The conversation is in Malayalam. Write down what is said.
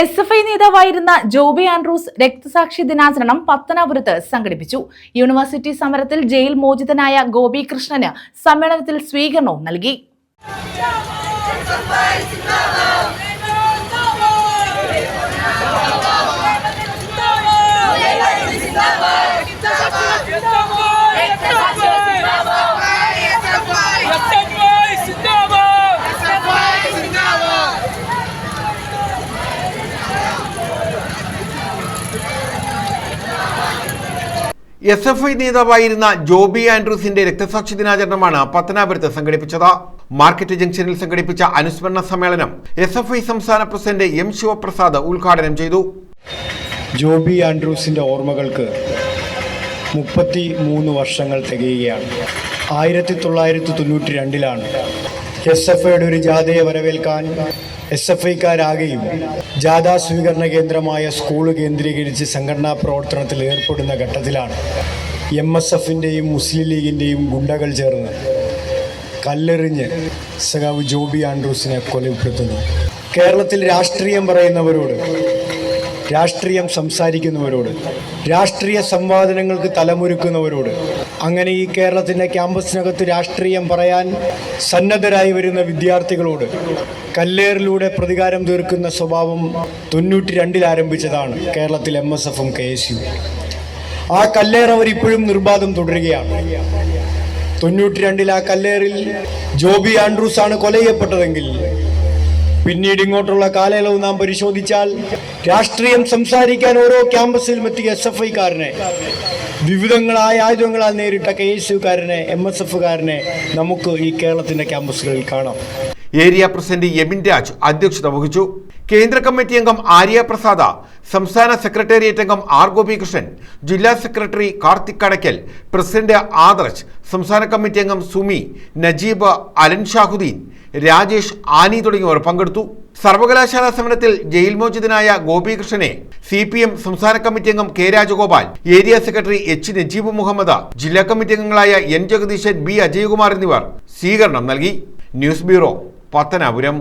എസ് എഫ് ഐ നേതാവായിരുന്ന ജോബി ആൻഡ്രൂസ് രക്തസാക്ഷി ദിനാചരണം പത്തനാപുരത്ത് സംഘടിപ്പിച്ചു. യൂണിവേഴ്സിറ്റി സമരത്തിൽ ജയിൽ മോചിതനായ ഗോപി കൃഷ്ണന് സമ്മേളനത്തിൽ സ്വീകരണവും നൽകി. എസ് എഫ് ഐ നേതാവായിരുന്ന ജോബി ആൻഡ്രൂസിന്റെ രക്തസാക്ഷി ദിനാചരണമാണ് പത്തനാപുരത്ത് സംഘടിപ്പിച്ചത്. മാർക്കറ്റ് ജംഗ്ഷനിൽ സംഘടിപ്പിച്ച അനുസ്മരണ സമ്മേളനം എസ് എഫ് ഐ സംസ്ഥാന പ്രസിഡന്റ് എം ശിവപ്രസാദ് ഉദ്ഘാടനം ചെയ്തു. ജോബി ആൻഡ്രൂസിന്റെ ഓർമ്മകൾക്ക് മുപ്പത്തി മൂന്ന് വർഷങ്ങൾ തികയുകയാണ്. ആയിരത്തി തൊള്ളായിരത്തി തൊണ്ണൂറ്റി രണ്ടിലാണ് എസ് എഫ് ഐയുടെ ഒരു ജാഥയെ വരവേൽക്കാൻ എസ് എഫ് ഐക്കാരാകെയും ജാഥാ സ്വീകരണ കേന്ദ്രമായ സ്കൂൾ കേന്ദ്രീകരിച്ച് സംഘടനാ പ്രവർത്തനത്തിൽ ഏർപ്പെടുന്ന ഘട്ടത്തിലാണ് എം എസ് എഫിന്റെയും മുസ്ലിം ലീഗിന്റെയും ഗുണ്ടകൾ ചേർന്ന് കല്ലെറിഞ്ഞ് സഖാവ് ജോബി ആൻഡ്രൂസിനെ കൊലപ്പെടുത്തുന്നു. കേരളത്തിൽ രാഷ്ട്രീയം പറയുന്നവരോട് രാഷ്ട്രീയം സംസാരിക്കുന്നവരോട് രാഷ്ട്രീയ സംവാദനങ്ങൾക്ക് തലമുരുക്കുന്നവരോട് അങ്ങനെ ഈ കേരളത്തിന്റെ ക്യാമ്പസിനകത്ത് രാഷ്ട്രീയം പറയാൻ സന്നദ്ധരായി വരുന്ന വിദ്യാർത്ഥികളോട് കല്ലേറിലൂടെ പ്രതികാരം തീർക്കുന്ന സ്വഭാവം തൊണ്ണൂറ്റി രണ്ടിൽ ആരംഭിച്ചതാണ് കേരളത്തിൽ എം എസ് എഫും കെ എസ് യു ആ കല്ലേർ അവർ ഇപ്പോഴും നിർബാധം തുടരുകയാണ്. തൊണ്ണൂറ്റി രണ്ടിൽ ആ കല്ലേറിൽ ജോബി ആൻഡ്രൂസ് ആണ് കൊല ചെയ്യപ്പെട്ടതെങ്കിൽ പിന്നീട് ഇങ്ങോട്ടുള്ള കാലയളവ് നാം പരിശോധിച്ചാൽ രാഷ്ട്രീയം സംസാരിക്കാൻ ഓരോ ക്യാമ്പസിലും എത്തിയ എസ് എഫ് ഐക്കാരനെ വിവിധങ്ങളായ ആയുധങ്ങളാൽ നേരിട്ട കെ എസ് യുക്കാരനെ എം എസ് എഫുകാരനെ നമുക്ക് ഈ കേരളത്തിന്റെ ക്യാമ്പസുകളിൽ കാണാം. ഏരിയ പ്രസിഡന്റ് എമിൻ രാജ് അധ്യക്ഷത വഹിച്ചു. കേന്ദ്ര കമ്മിറ്റി അംഗം ആര്യ പ്രസാദ സംസ്ഥാന സെക്രട്ടേറിയറ്റ് അംഗം ആർ ഗോപികൃഷ്ണൻ ജില്ലാ സെക്രട്ടറി കാർത്തിക് കടയ്ക്കൽ പ്രസിഡന്റ് ആദർശ് സംസ്ഥാന കമ്മിറ്റി അംഗം സുമി നജീബ് അലൻ ഷാഹുദ്ദീൻ രാജേഷ് ആനി തുടങ്ങിയവർ പങ്കെടുത്തു. സർവകലാശാല സമരത്തിൽ ജയിൽ മോചിതനായ ഗോപികൃഷ്ണനെ സി പി എം സംസ്ഥാന കമ്മിറ്റി അംഗം K Rajagopal area secretary H Najeeb Muhammad ജില്ലാ കമ്മിറ്റി അംഗങ്ങളായ എൻ ജഗദീശൻ ബി അജയകുമാർ എന്നിവർ സ്വീകരണം നൽകി. News bureau Pathanapuram.